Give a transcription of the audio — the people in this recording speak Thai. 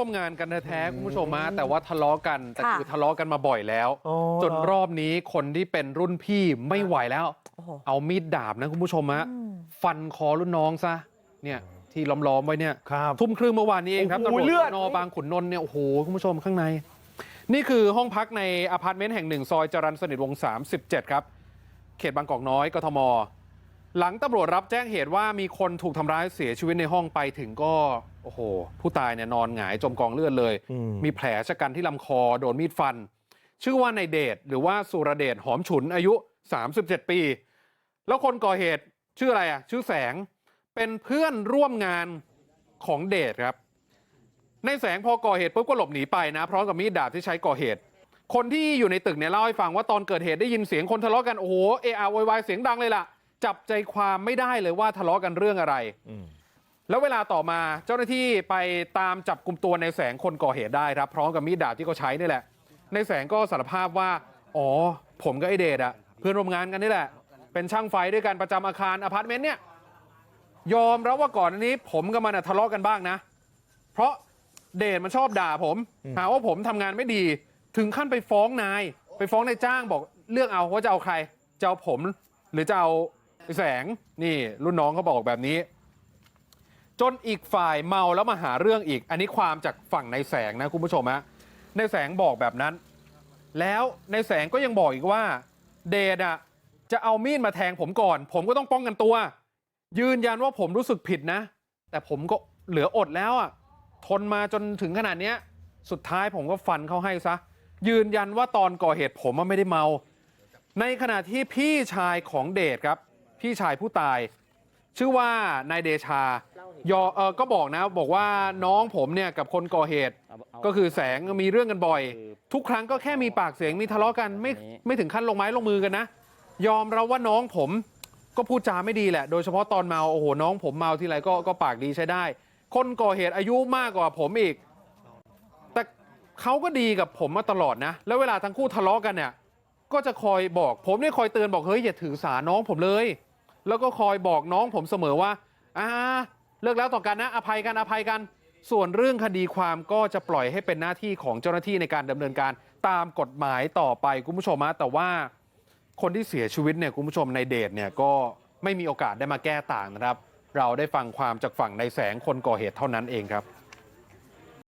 ร่วมงานกันแท้ๆคุณผู้ชมฮะแต่ว่าทะเลาะกันแต่ค่ะคือทะเลาะกันมาบ่อยแล้วโอ้จนรอบนี้คนที่เป็นรุ่นพี่ไม่ไหวแล้วโอ้โหเอามีดดาบนะคุณผู้ชมฮะอืมฟันคอรุ่นน้องซะเนี่ยที่ล้อมๆไว้เนี่ยครับทุ่มครึ่งเมื่อวานนี้เองครับโอ้โหตำรวจเลือดสนบางขุนนนท์เนี่ยโอ้โหคุณผู้ชมข้างใน นี่คือห้องพักในอพาร์ตเมนต์แห่งหนึ่งซอยจรัญสนิทวงศ์37 ครับ เขตบางกอกน้อยกทม หลังตำรวจรับแจ้งเหตุว่ามีคนถูกทำร้ายเสียชีวิตในห้องไปถึงก็โอ้โหผู้ตายเนี่ยนอนหงายจมกองเลือดเลยอืมมีแผลชะกันที่ลำคอโดนมีดฟัน ชื่อว่านายเดชหรือว่าสุรเดชหอมฉุนอายุ 37 ปี แล้วคนก่อเหตุชื่ออะไรอะ ชื่อแสงเป็นเพื่อนร่วมงานของเดชครับ ในแสงพอก่อเหตุปุ๊บก็หลบหนีไปนะพร้อมกับมีดดาบที่ใช้ก่อเหตุ คนที่อยู่ในตึกเนี่ยเล่าให้ฟังว่าตอนเกิดเหตุได้ยินเสียงคนทะเลาะกันโอ้โหเออาโวยวายเสียงดังเลยล่ะ จับใจความไม่ได้เลยว่าทะเลาะกันเรื่องอะไรอืมแล้วเวลาต่อมาเจ้าหน้าที่ไปตามจับกลุ่มตัวในแสงคนก่อเหตุได้ครับพร้อมกับมีดดาบที่เขาใช้นี่แหละ ในแสงก็สารภาพว่า อ๋อ ผมกับไอเดชอะเพื่อนร่วมงานกันนี่แหละ เป็นช่างไฟด้วยกันประจำอาคารอพาร์ตเมนต์เนี่ยยอมรับว่าก่อนอันนี้ผมกับมันอะทะเลาะกันบ้างนะ เพราะเดชมันชอบด่าผมหาว่าผมทำงานไม่ดี ถึงขั้นไปฟ้องนาย ไปฟ้องนายจ้างบอกเลือกเอาว่าจะเอาใครจะเอาผม หรือจะเอาไอ้ แสงนี่รุ่นน้องเขาบอกแบบนี้ จนอีกฝ่ายเมาแล้วมาหาเรื่องอีก อันนี้ความจากฝั่งในแสงนะคุณผู้ชมฮะในแสงบอกแบบนั้น แล้วในแสงก็ยังบอกอีกว่า เดชอะจะเอามีดมาแทงผมก่อน ผมก็ต้องป้องกันตัว ยืนยันว่าผมรู้สึกผิดนะ แต่ผมก็เหลืออดแล้วอะทนมาจนถึงขนาดเนี้ย สุดท้ายผมก็ฟันเขาให้ซะ ยืนยันว่าตอนก่อเหตุผมไม่ได้เมา ในขณะที่พี่ชายของเดชครับ พี่ชายผู้ตายชื่อว่านายเดชายอเออก็บอกนะบอกว่าน้องผมเนี่ยกับคนก่อเหตุก็คือแสงมีเรื่องกันบ่อย ทุกครั้งก็แค่มีปากเสียงมีทะเลาะกันไม่ไม่ถึงขั้นลงไม้ลงมือกันนะ ยอมรับว่าน้องผมก็พูดจาไม่ดีแหละ โดยเฉพาะตอนเมาโอ้โหน้องผมเมาทีไรก็ก็ปากดีใช้ได้ คนก่อเหตุอายุมากกว่าผมอีก แต่เขาก็ดีกับผมมาตลอดนะ แล้วเวลาทั้งคู่ทะเลาะกันเนี่ย ก็จะคอยบอกผมเนี่ยคอยเตือนบอกเฮ้ยอย่าถือสาน้องผมเลย แล้วก็คอยบอกน้องผมเสมอว่าอ่าเลิกแล้วต่อกันนะอภัยกันอภัยกันส่วนเรื่องคดีความก็จะปล่อยให้เป็นหน้าที่ของเจ้าหน้าที่ในการดำเนินการตามกฎหมายต่อไปคุณผู้ชมฮะแต่ว่าคนที่เสียชีวิตเนี่ยคุณผู้ชมในเดชเนี่ยก็ไม่มีโอกาสได้มาแก้ต่างนะครับ เราได้ฟังความจากฝั่งในแสงคนก่อเหตุเท่านั้นเองครับ